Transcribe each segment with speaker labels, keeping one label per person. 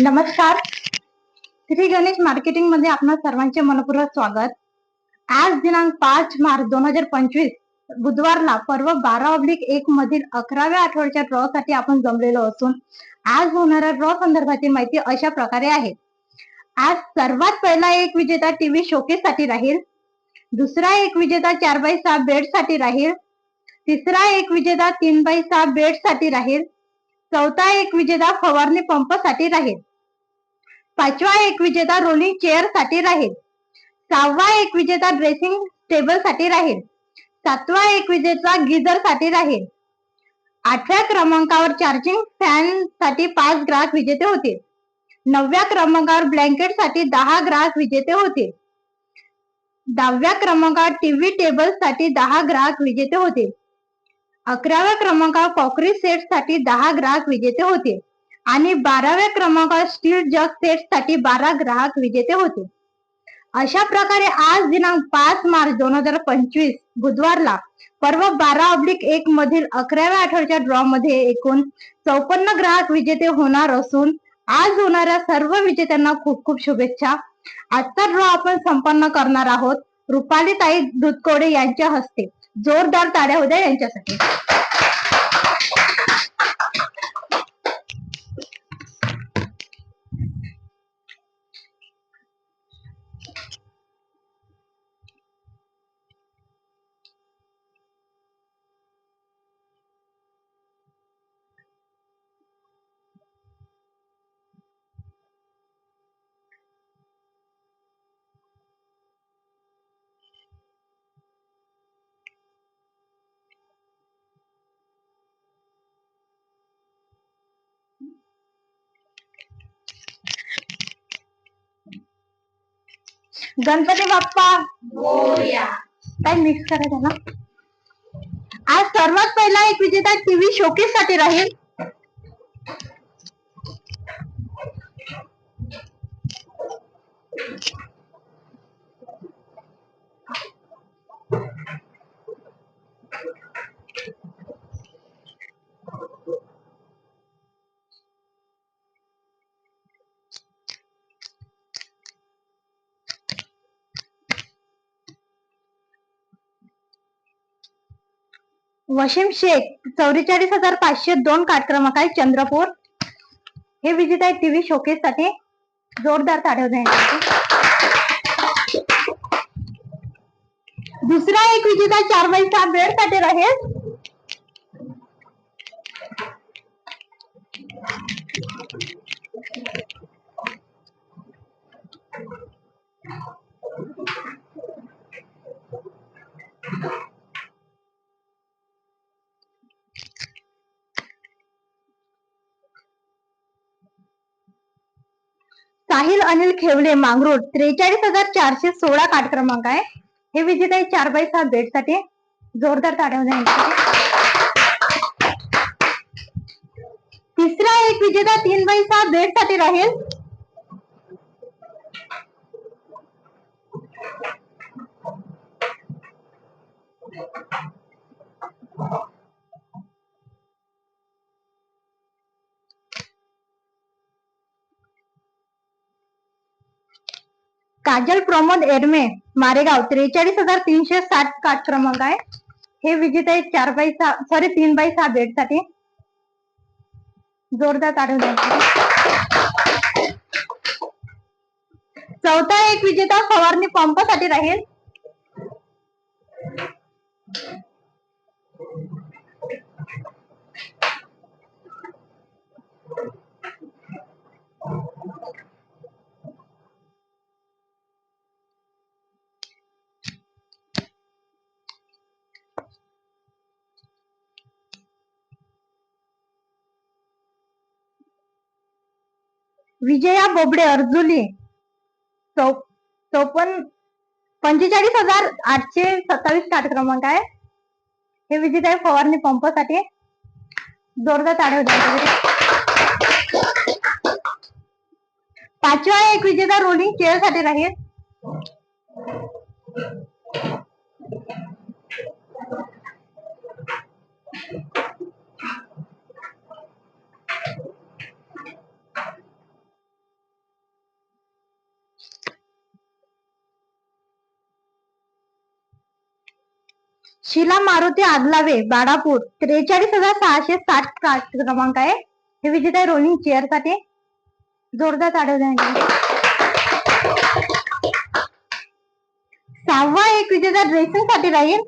Speaker 1: नमस्कार. श्री गणेश मार्केटिंगमध्ये आपण सर्वांचे मनपूर्वक स्वागत. आज दिनांक पाच मार्च दोन हजार पंचवीस बुधवारला पर्व बारा ऑब्लिक एक मधील अकराव्या आठवड्याच्या ड्रॉ साठी आपण जमलेलो असून आज होणाऱ्या ड्रॉ संदर्भातील माहिती अशा प्रकारे आहे. आज सर्वात पहिला एक विजेता टीव्ही शोकेस साठी राहील दुसरा एक विजेता चार बाय सहा बेडसाठी राहील तिसरा एक विजेता तीन बाय सहा बेडसाठी राहील चौथा एक विजेता फवारणी पंपसाठी राहील. पाचवा एक विजेता रोलिंग चेअरसाठी राहील. सहावा एक विजेता ड्रेसिंग टेबलसाठी राहील. सातवा एक विजेता गिझरसाठी राहील. आठव्या क्रमांकावर चार्जिंग फॅनसाठी पाच ग्राहक विजेते होते नवव्या क्रमांकावर ब्लँकेटसाठी दहा ग्राहक विजेते होते दहाव्या क्रमांकावर टीव्ही टेबलसाठी दहा ग्राहक विजेते होते अकराव्या क्रमांकावर कॉकरी सेटसाठी दहा ग्राहक विजेते होते. आणि बाराव्या क्रमांकावर स्टील जग सेटसाठी बारा ग्राहक विजेते होते. अशा प्रकारे आज दिनांक पाच मार्च दोन हजार पंचवीस बुधवारला पर्व बारा ऑब्लिक एक मधील अकराव्या आठवड्याच्या ड्रॉ मध्ये एकूण चौपन्न ग्राहक विजेते होणार असून आज होणाऱ्या सर्व विजेत्यांना खूप खूप शुभेच्छा. आजचा ड्रॉ आपण संपन्न करणार आहोत. रुपाली ताई दुधकोडे यांच्या हस्ते. जोरदार ताड्या होत्या यांच्यासाठी. गणपती बाप्पा. काय मिक्स करायचं ना? आज सर्वात पहिला एक विजेता टीव्ही शोकेस साठी राहील. वशीम शेख चौवेचाळीस हजार पाचशे दोन कार्ड क्रमांक आहे चंद्रपूर. हे विजेता आहे टीव्ही शोकेस साठी जोरदार ताडव दुसरा एक विजेता चार बाय सात बेडसाठी राहील साहिल अनिल खेवले मांगरोड त्रेचाळीस हजार चारशे सोळा कार्ड क्रमांक आहे. हे विजेता आहे चार बाय सहा बेडसाठी जोरदार ताड्या तिसरा एक विजेता तीन बाय सहा बेडसाठी राहील. काजल प्रमोद एरमे मारेगाव त्रेचाळीस हजार तीनशे साठ काठ क्रमांक आहे. हे विजेत आहे चार बाय सहा सॉरी तीन बाय सहा बेडसाठी जोरदार काढून चौथा एक विजेता फवारणी पंपासाठी राहील. विजया बोबडे अर्जुली चौ चौपन्न पंचेचाळीस हजार आठशे सत्तावीस कार्ड क्रमांक आहे. हे विजित आहे फवारणी पंपासाठी जोरदार ताडे पाचवा एक विजेता रोलिंग चेअरसाठी राहील. शिला मारुती आदलावे बाडापूर त्रेचाळीस हजार सहाशे साठ क्रा- क्रमांक आहे. हे विजेता आहे रोलिंग चेअरसाठी जोरदार ताडव सहावा एक विजेता ड्रेसिंगसाठी राहील.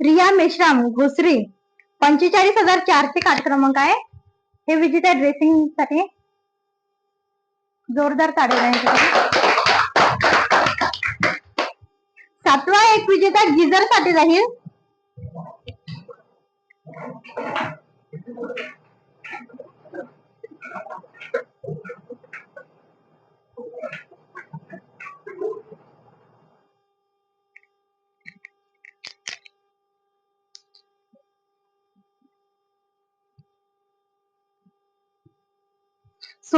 Speaker 1: रिया मेश्राम, घुसरी. पंचेचाळीस हज़ार चारशे कार्ड क्रमांक आहे? हे आहे ड्रेसिंग साठी जोरदार सातवा एक विजेता गिझर साठी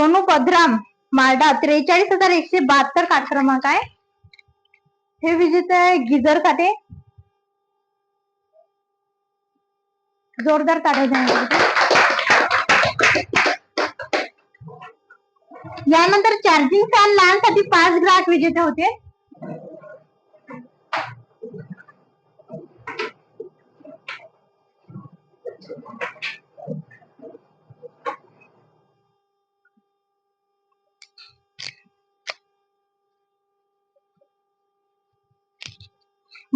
Speaker 1: सोनू पधराम मार्डा त्रेचाळीस हजार एकशे बहात्तर काठ क्रमांक आहे. हे विजेते आहे गिझर काटे. जोरदार ताडे यानंतर चार्जिंग फॅन लहानसाठी पाच ग्राहक विजेते होते.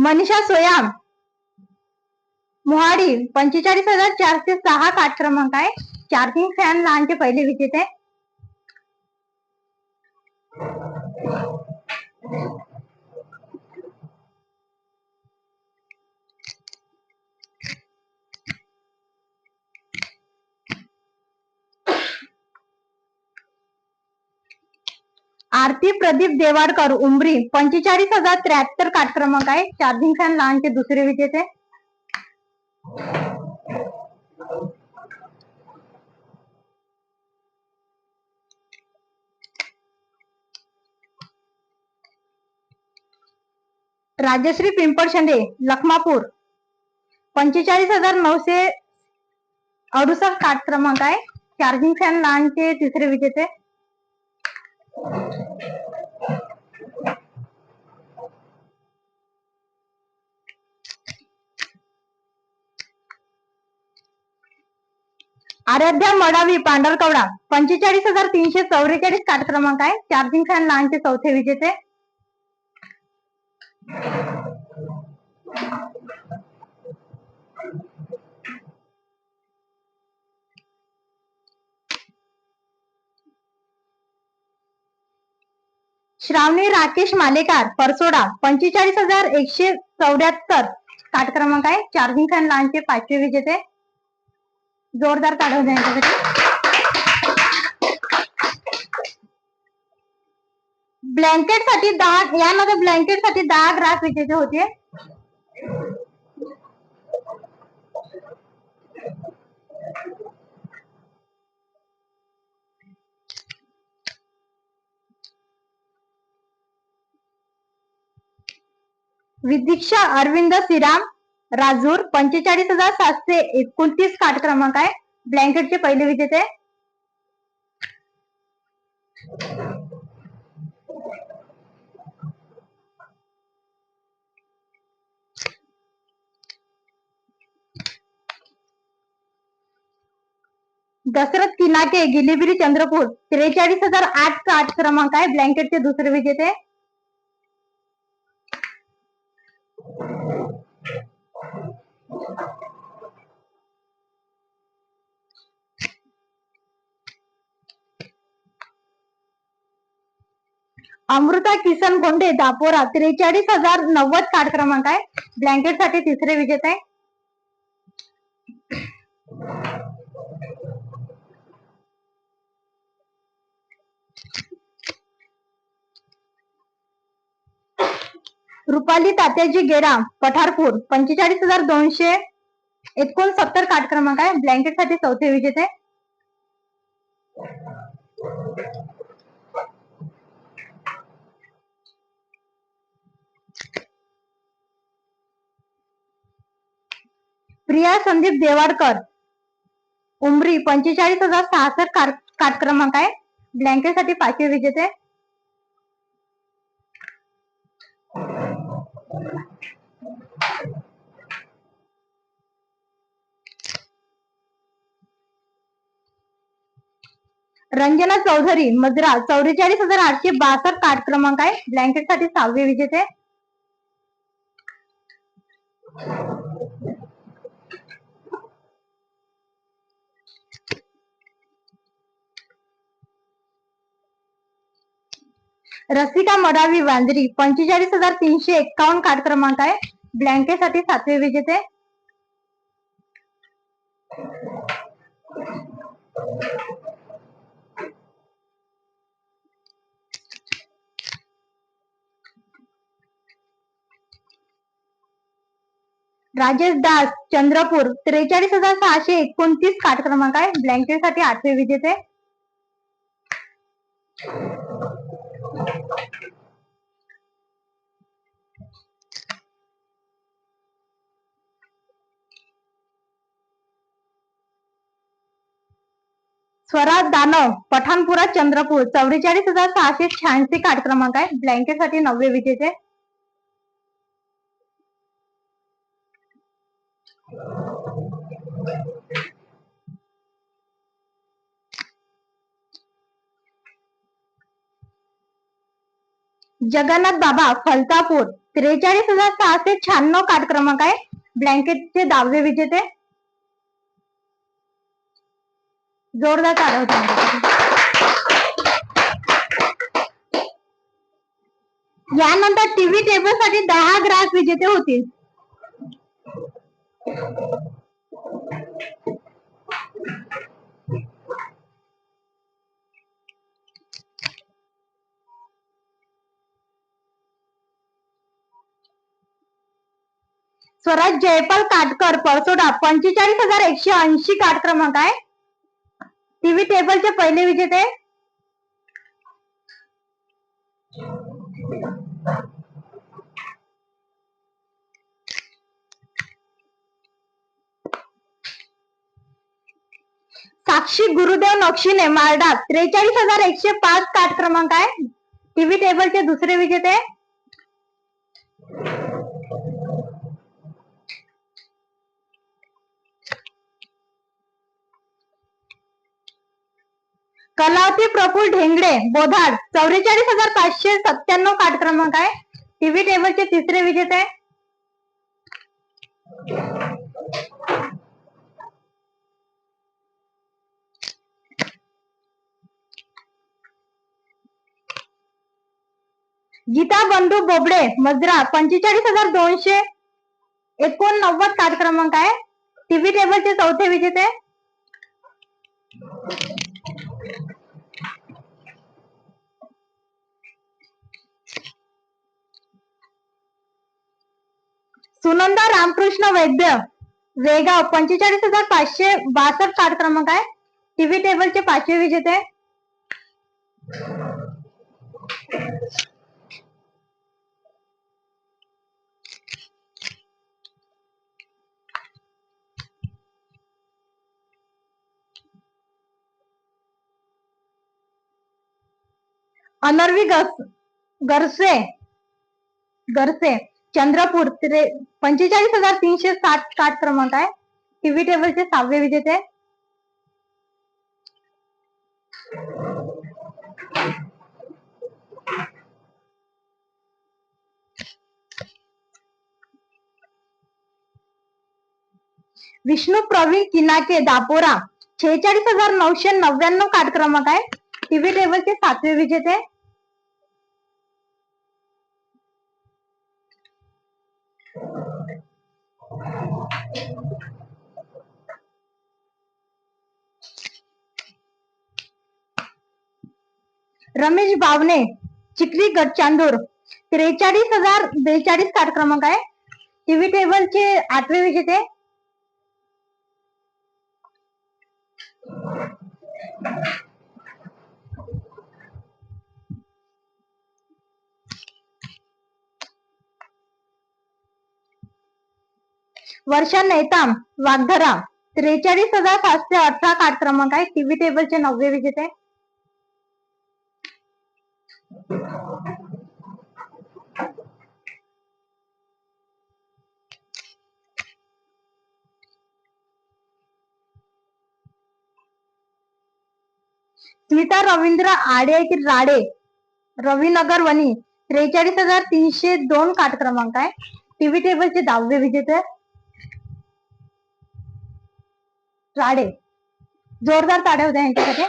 Speaker 1: मनीषा सोयाम. मोहाडी पंचेचाळीस हजार चारशे सहा काठ क्रमांक आहे. चार्जिंग फॅन लहानचे पहिले विजेते. आरती प्रदीप देवाडकर उमरी पंचेचाळीस हजार त्र्याहत्तर काठ क्रमांक आहे. चार्जिंग फॅन लहानचे दुसरे विजेते. राजश्री पिंपळशेंडे लखमापूर. पंचेचाळीस हजार नऊशे अडुसष्ट काठ क्रमांक आहे. चार्जिंग फॅन लहानचे तिसरे विजेते. आराध्या मडावी पांढरकवडा पंचेचाळीस हजार तीनशे चौवेचाळीस कार्ड क्रमांक आहे चार्जिंग फॅन लहानचे चौथे विजेते. श्रावणी राकेश मालेकार परसोडा. पंचेचाळीस हजार एकशे चौऱ्याहत्तर कार्ड क्रमांक आहे चार्जिंग फॅन लहानचे पाचवे विजेते. जोरदार काढव यांच्यासाठी. ब्लँकेट साठी दहा यामध्ये ब्लँकेट साठी दहा ग्राहक विजेते होते. विदीक्षा अरविंद सिराम राजूर पंचेचाळीस हजार सातशे एकोणतीस कार्ड क्रमांक आहे. ब्लँकेटचे पहिले विजेते दशरथ किनाके गिलिबिरी चंद्रपूर त्रेचाळीस हजार आठ कार्ड क्रमांक आहे. ब्लँकेटचे दुसरे विजेते. अमृता किसन गोंडे दापोरा त्रेचाळीस हजार नव्वद कार्ड क्रमांक आहे. ब्लँकेटसाठी तिसरे विजेते रुपाली तात्याजी गेराम पठारपूर पंचेचाळीस हजार दोनशे एकोणसत्तर काट क्रमांक आहे. ब्लँकेटसाठी चौथे विजेते. प्रिया संदीप देवाडकर उमरी पंचेचाळीस हजार सहासष्ट काट क्रमांक आहे. ब्लँकेटसाठी पाचवे विजेते. रंजना चौधरी मजरा चौवेचाळीस हजार आठशे बासष्ट कार्ड क्रमांक आहे. ब्लँकेटसाठी सहावे विजेते रसिका मडावी वांद्री पंचेचाळीस हजार तीनशे एक्कावन्न कार्ड क्रमांक आहे. ब्लँकेटसाठी सातवे विजेते राजेश दास चंद्रपूर त्रेचाळीस हजार सहाशे एकोणतीस काट क्रमांक आहे. ब्लँकेटसाठी आठवे विजेते. स्वराज दानव पठाणपुरा चंद्रपूर चौवेचाळीस हजार सहाशे शहाऐंशी काट क्रमांक आहे. ब्लँकेटसाठी नववे विजेते. जगन्नाथ बाबा फलतापूर त्रेचाळीस हजार सहाशे शहाण्णव कार्ड क्रमांक आहे. ब्लँकेटचे दहावे विजेते. जोरदार टाळ्या होत्या यानंतर टीव्ही टेबलसाठी दहा ग्राहक विजेते होतील. स्वराज जयपाल काटकर परसोडा पंचेचाळीस हजार एकशे ऐंशी काट क्रमांक आहे. टीव्ही टेबलचे पहिले विजेते साक्षी गुरुदेव नक्षीने मारडा. त्रेचाळीस हजार एकशे पाच कार्ड क्रमांक आहे. टीव्ही टेबलचे दुसरे विजेते. कलावती प्रफुल ढेंगडे बोधाड. चौवेचाळीस हजार पाचशे सत्त्याण्णव कार्ड क्रमांक आहे. टीव्ही टेबलचे तिसरे विजेते. गीता बंधू बोबडे मजरा पंचेचाळीस हजार दोनशे एकोणनव्वद कार्ड क्रमांक आहे टीव्ही टेबलचे चौथे विजेते? सुनंदा रामकृष्ण वैद्य वेगाव पंचेचाळीस हजार पाचशे बासष्ट कार्ड क्रमांक आहे टीव्ही टेबलचे पाचवे विजेते? अनर्वी गरसे गरसे चंद्रपूर पंचेचाळीस हजार तीनशे साठ काठ क्रमांक आहे. टीव्ही टेबलचे सहावे विजेते. विष्णू प्रवीण किनाके दापोरा छेचाळीस हजार नऊशे नव्याण्णव काट क्रमांक आहे. टीव्ही टेबलचे सातवे विजेते. रमेश बावणे चिखली गडचांदूर त्रेचाळीस हजार बेचाळीस कार्ड क्रमांक आहे. टीव्ही टेबलचे आठवे विजेते. वर्षा नेताम वागधरा त्रेचाळीस हजार सातशे अठरा कार्ड क्रमांक आहे. टीव्ही टेबलचे नववे विजेते. स्मिता रवींद्र आडे राडे? रविनगर वनी त्रेचाळीस हजार तीनशे दोन काट क्रमांक आहे. टीव्ही टेबलचे दहावे विजेते राडे. जोरदार ताड्या होत्या यांच्यासाठी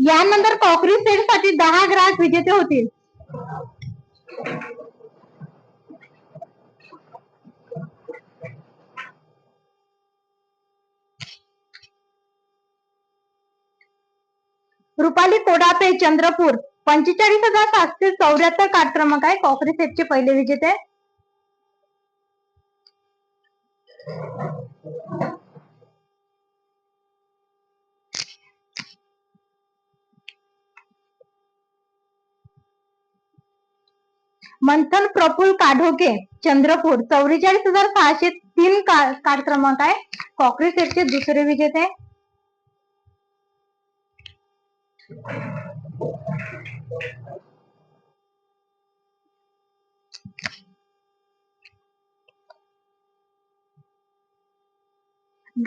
Speaker 1: यानंतर कॉकरी सेटसाठी दहा ग्राहक विजेते होतील. रुपाली कोडापे चंद्रपूर पंचेचाळीस हजार सातशे चौऱ्याहत्तर कार्ड क्रमांक आहे. कॉकरी सेटचे पहिले विजेते. मंथन प्रफुल काढोके चंद्रपूर चौवेचाळीस हजार सहाशे तीन का- कार्ड क्रमांक आहे. कॉकरी सेटचे दुसरे विजेते.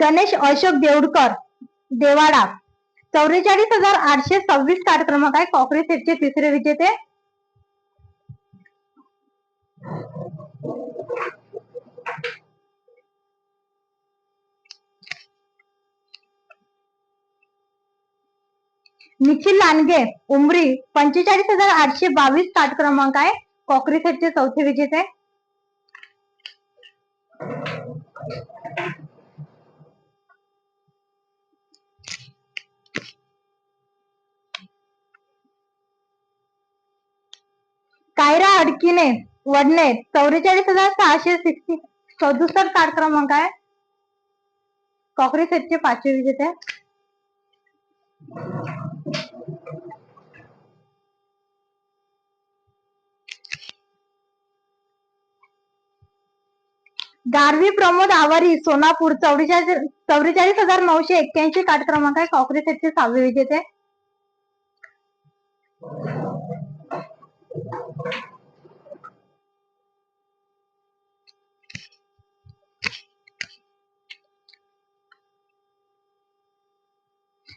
Speaker 1: गणेश अशोक देवडकर देवाडा. चौवेचाळीस हजार आठशे सव्वीस कार्ड क्रमांक आहे. कॉकरी सेटचे तिसरे विजेते. निखिल लांडगे उमरी पंचेचाळीस हजार आठशे बावीस कार्ड क्रमांक आहे. कॉकरी सेटचे चौथे विजेते. कायरा अडकिने वडणे चौवेचाळीस हजार सहाशे सिक्स्टी सदुसष्ट कार्ड क्रमांक आहे. कॉकरी सेटचे पाचवे विजेते. गारवी प्रमोद आवारी सोनापूर चौवेचाळीस चौवेचाळीस हजार नऊशे एक्क्याऐंशी कार्ड क्रमांक आहे काँग्रेस सेटचे सहावे विजेते.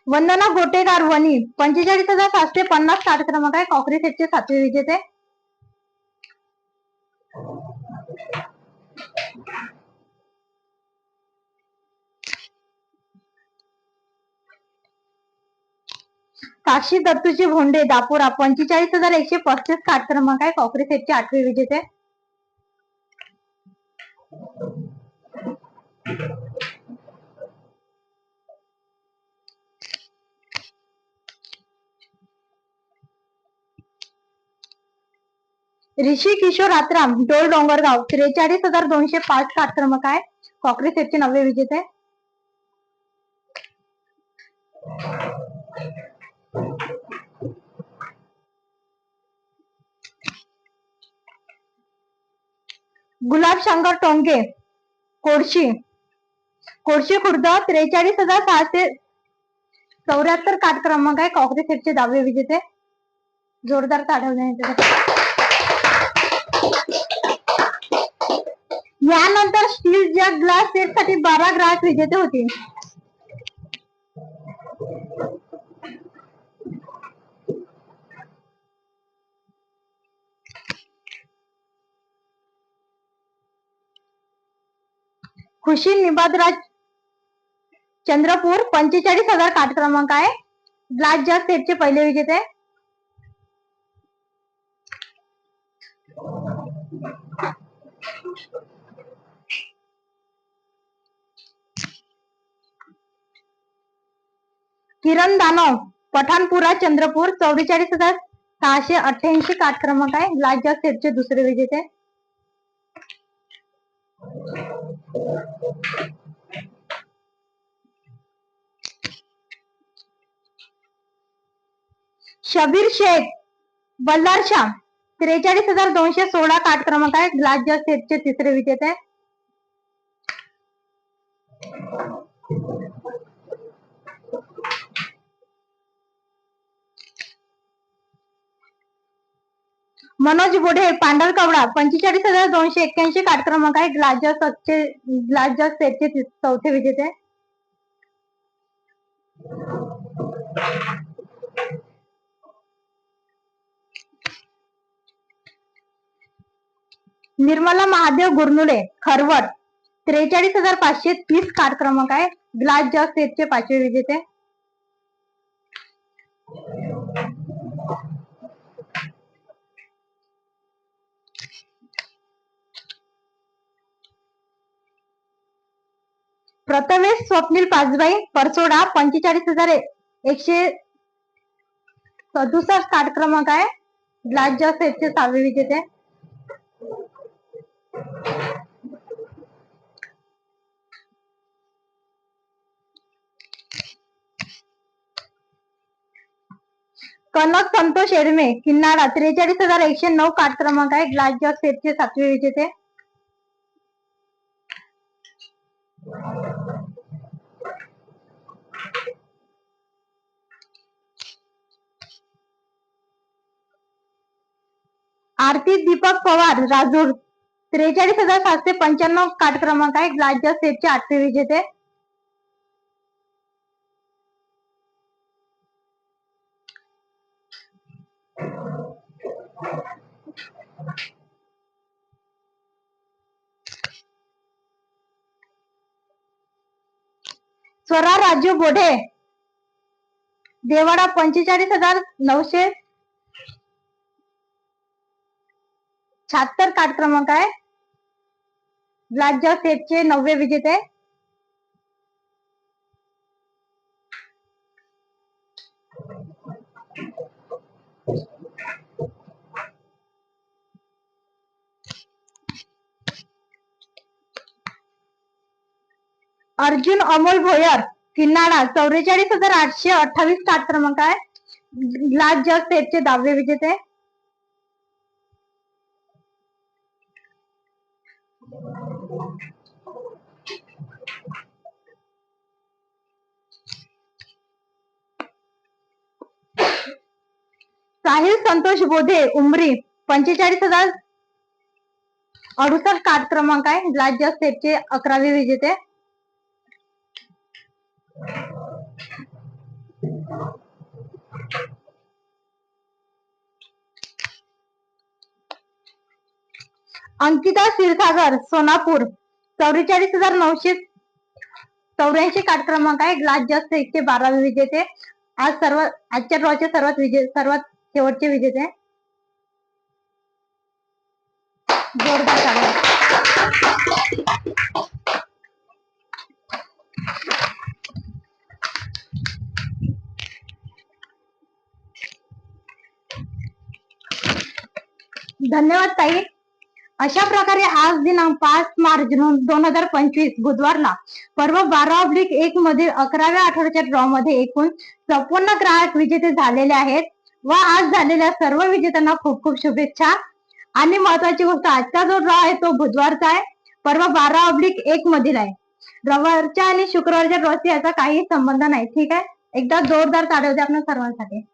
Speaker 1: वंदना गोटेगार वनी पंचेचाळीस हजार सातशे पन्नास कार्ड क्रमांक आहे काँग्रेस सेटचे सातवे विजेते. साक्षी दत्तूचे भोंडे दापोरा पंचेचाळीस हजार एकशे पस्तीस कार्ड क्रमांक आहे. कॉकरी सेटचे आठवे विजेते. ऋषी किशोर आत्राम, डोल डोंगरगाव त्रेचाळीस हज़ार दोनशे पाच कार्ड क्रमांक आहे कॉकरी सेटचे नववे विजेते. गुलाब शंकर टोंगे कोडशी कोडशी खुर्द, त्रेचाळीस हज़ार सहाशे चौऱ्याहत्तर कार्ड क्रमांक आहे कॉकरी सेटचे दहावे विजेते. जोरदार ताडवणे यानंतर स्टील जग ग्लास सेटसाठी बारा ग्राहक विजेते होते. खुशी निबादराज चंद्रपूर पंचेचाळीस हजार काट क्रमांक आहे. ग्लास जग सेटचे पहिले विजेते. किरण दानव पठाणपुरा चंद्रपूर, चौवेचाळीस हज़ार सहाशे अठ्ठ्याऐंशी कार्ड क्रमांक आहे जग सेटचे दुसरे विजेते. शबीर शेख बल्लारशाह त्रेचाळीस हज़ार दोनशे सोळा कार्ड क्रमांक आहे ग्लास सेटचे तिसरे विजेते. मनोज बोढे पांढरकवडा पंचेचाळीस हजार दोनशे एक्क्याऐंशी कार्ड क्रमांक आहे ग्लास जस्ट ग्लास सेटचे चौथे विजेते. निर्मला महादेव गुरनुले खरवट त्रेचाळीस हजार पाचशे तीस कार्ड क्रमांक आहे ग्लास जस्ट सेटचे पाचवे विजेते. प्रथमेश स्वप्नील पाचबाई परसोडा पंचेचाळीस हजार एकशे सदुसष्ट कार्ड क्रमांक आहे. ग्लास जस्ट सेटचे सहावे विजेते कनक संतोष एडमे किन्नाडा त्रेचाळीस हजार एकशे नऊ कार्ड क्रमांक आहे. ग्लास जस्ट सेटचे सातवे विजेते आरती दीपक पवार राजूर. त्रेचाळीस हजार सातशे पंच्याण्णव कार्ड क्रमांक आहे. राज्य जस्ट सेटचे आठवे विजेते. स्वरा राजू बोढे देवाडा पंचेचाळीस हजार नऊशे शहात्तर कार्ड क्रमांक आहे. ग्लास सेटचे नववे विजेते. अर्जुन अमोल भोयर किन्नाळा चौवेचाळीस हजार आठशे अठ्ठावीस कार्ड क्रमांक आहे. ग्लास जस्ट सेटचे दहावे विजेते. साहिल संतोष बोधे उमरी पंचेचाळीस हजार अडुसष्ट कार्ड क्रमांक आहे. ग्लास जस्ट सेटचे अकरावे विजेते. अंकिता क्षीरसागर सोनापूर चौवेचाळीस हजार नऊशे चौऱ्याऐंशी कार्ड क्रमांक आहे. ग्लास जास्त एकशे बारावे विजेते आज सर्व आजच्या ड्रॉचे सर्वात विजे सर्वात शेवटचे विजेते जोरदार धन्यवाद ताई. अशा प्रकारे आज दिनांक पाच मार्च दोन हजार पंचवीस बुधवारला पर्व बारा ऑब्लिक एक मधील अकराव्या आठवड्याच्या ड्रॉ मध्ये एकूण चौपन्न ग्राहक विजेते झालेले आहेत. व आज झालेल्या सर्व विजेत्यांना खूप खूप शुभेच्छा. आणि महत्वाची गोष्ट आजचा जो ड्रॉ आहे तो बुधवारचा आहे. पर्व बारा ऑब्लिक एक मधील आहे. रविवारच्या आणि शुक्रवारच्या ड्रॉची याचा काही संबंध नाही. ठीक आहे? एकदा जोरदार चालवते होते आपल्या सर्वांसाठी.